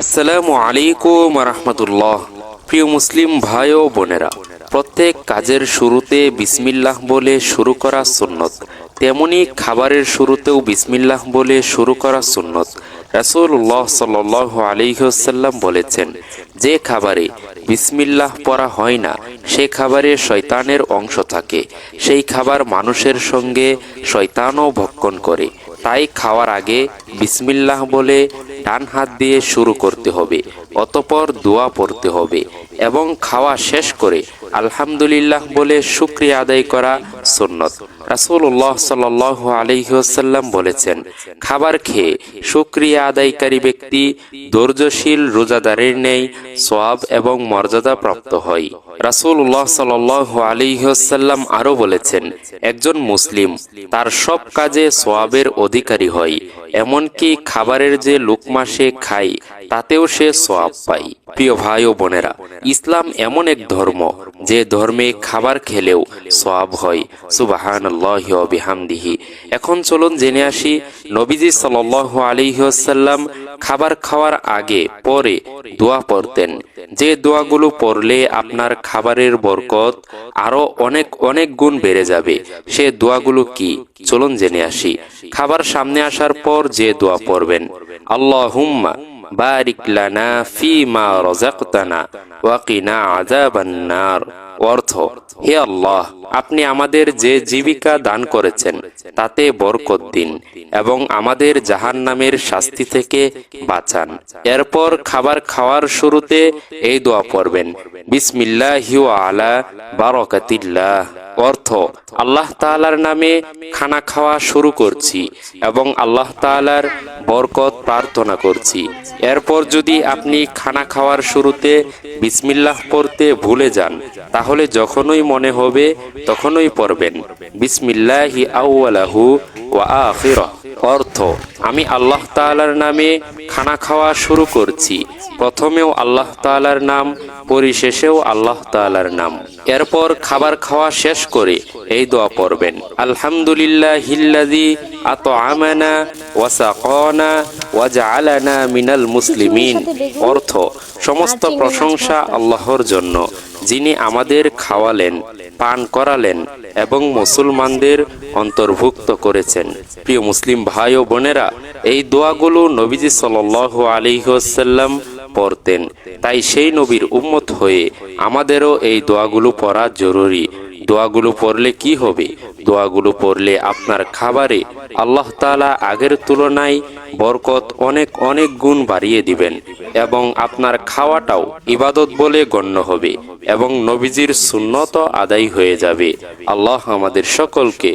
আসসালামু আলাইকুম রহমতুল্লাহ প্রিয় মুসলিম ভাই ও বোনেরা, প্রত্যেক কাজের শুরুতে বিসমিল্লাহ বলে শুরু করা সুন্নত, তেমনি খাবারের শুরুতেও বিসমিল্লাহ বলে শুরু করা সুন্নত। রাসূলুল্লাহ সাল্লাহ আলিহাসাল্লাম বলেছেন, যে খাবারে বিসমিল্লাহ পড়া হয় না, সে খাবারে শয়তানের অংশ থাকে। সেই খাবার মানুষের সঙ্গে শয়তানও ভক্ষণ করে। তাই খাওয়ার আগে বিসমিল্লাহ বলে ডান হাত দিয়ে শুরু করতে হবে, অতপর দোয়া পড়তে হবে এবং খাওয়া শেষ করে আলহামদুলিল্লাহ বলে শুক্রিয়া আদায় করা সুন্নত। রাসূলুল্লাহ সাল্লাহ আলহিহাসাল্লাম বলেছেন, খাবার খেয়ে সুক্রিয়া আদায়কারী ব্যক্তি ধৈর্যশীল, রোজাদারের নেই সোয়াব এবং মর্যাদা প্রাপ্ত হয়। রাসূলুল্লাহ সাল্লাহ আলিহাসাল্লাম আরও বলেছেন, একজন মুসলিম তার সব কাজে সোয়াবের অধিকারী হয় এমনকি খাবারের যে লুকমা সে খায়, তাতেও সে সোয়াব পায়। প্রিয় ভাই ও বোনেরা, ইসলাম এমন এক ধর্ম, যে ধর্মে খাবার খেলেও সোয়াব হয়। সুবাহান বিহামদিহি। এখন চলুন জেনে আসি, নবীজি সাল আলিহাসাল্লাম খাবার খাওয়ার আগে, পরে দোয়া পড়তেন। যে দোয়াগুলো পড়লে আপনার খাবারের বরকত আরও অনেক অনেক গুণ বেড়ে যাবে। সে দোয়াগুলো কি? চলুন জেনে আসি। খাবার সামনে আসার পর যে দোয়া পড়বেন আল্লাহ হুম্মা বারিক লানা ফি মা রজাকতানা ওয়াকিনা আযাবান নার। অর্থ, হে আল্লাহ, আপনি আমাদের যে জীবিকা দান করেছেন, তাতে বরকত দিন এবং আমাদের জাহান নামের শাস্তি থেকে বাঁচান। এরপর খাবার খাওয়ার শুরুতে এই দোয়া পড়বেন। বিসমিল্লাহ আলা বারাকাতিল্লাহ। অর্থ, আল্লাহ তালার নামে খানা খাওয়া শুরু করছি এবং আল্লাহ তালার বরকত প্রার্থনা করছি। এরপর যদি আপনি খানা খাওয়ার শুরুতে বিসমিল্লাহ পড়তে ভুলে যান, তাহলে যখনই মনে হবে তখনই পড়বেন। বিসমিল্লাহি আউয়ালাহু ওয়া আখিরাহ। অর্থ, আমি আল্লাহ তাআলার নামে খানা খাওয়া শুরু করছি। প্রথমেও আল্লাহ তাআলার নাম, পরিশেষেও আল্লাহ তাআলার নাম। এরপর খাবার খাওয়া শেষ করে এই দোয়া পড়বেন। আলহামদুলিল্লাহিল্লাযী আতআমানা ওয়া সাকানা ওয়া জাআলানা মিনাল মুসলিমিন। অর্থ, সমস্ত প্রশংসা আল্লাহর জন্য, যিনি আমাদের খাওয়ালেন। পান করালেন এবং মুসলমানদের অন্তর্ভুক্ত করেছেন। প্রিয় মুসলিম ভাই ও বোনেরা, এই দোয়াগুলো নবীজি সাল আলিহাসাল্লাম পড়তেন। তাই সেই নবীর উম্মত হয়ে আমাদেরও এই দোয়াগুলো পড়া জরুরি। দোয়াগুলো পড়লে কি হবে? দোয়াগুলো পড়লে আপনার খাবারে আল্লাহ তালা আগের তুলনায় বরকত অনেক অনেক গুণ বাড়িয়ে দিবেন এবং আপনার খাওয়াটাও ইবাদত বলে গণ্য হবে এবং নবীজির সুন্নত আদায় হয়ে যাবে। আল্লাহ আমাদের সকলকে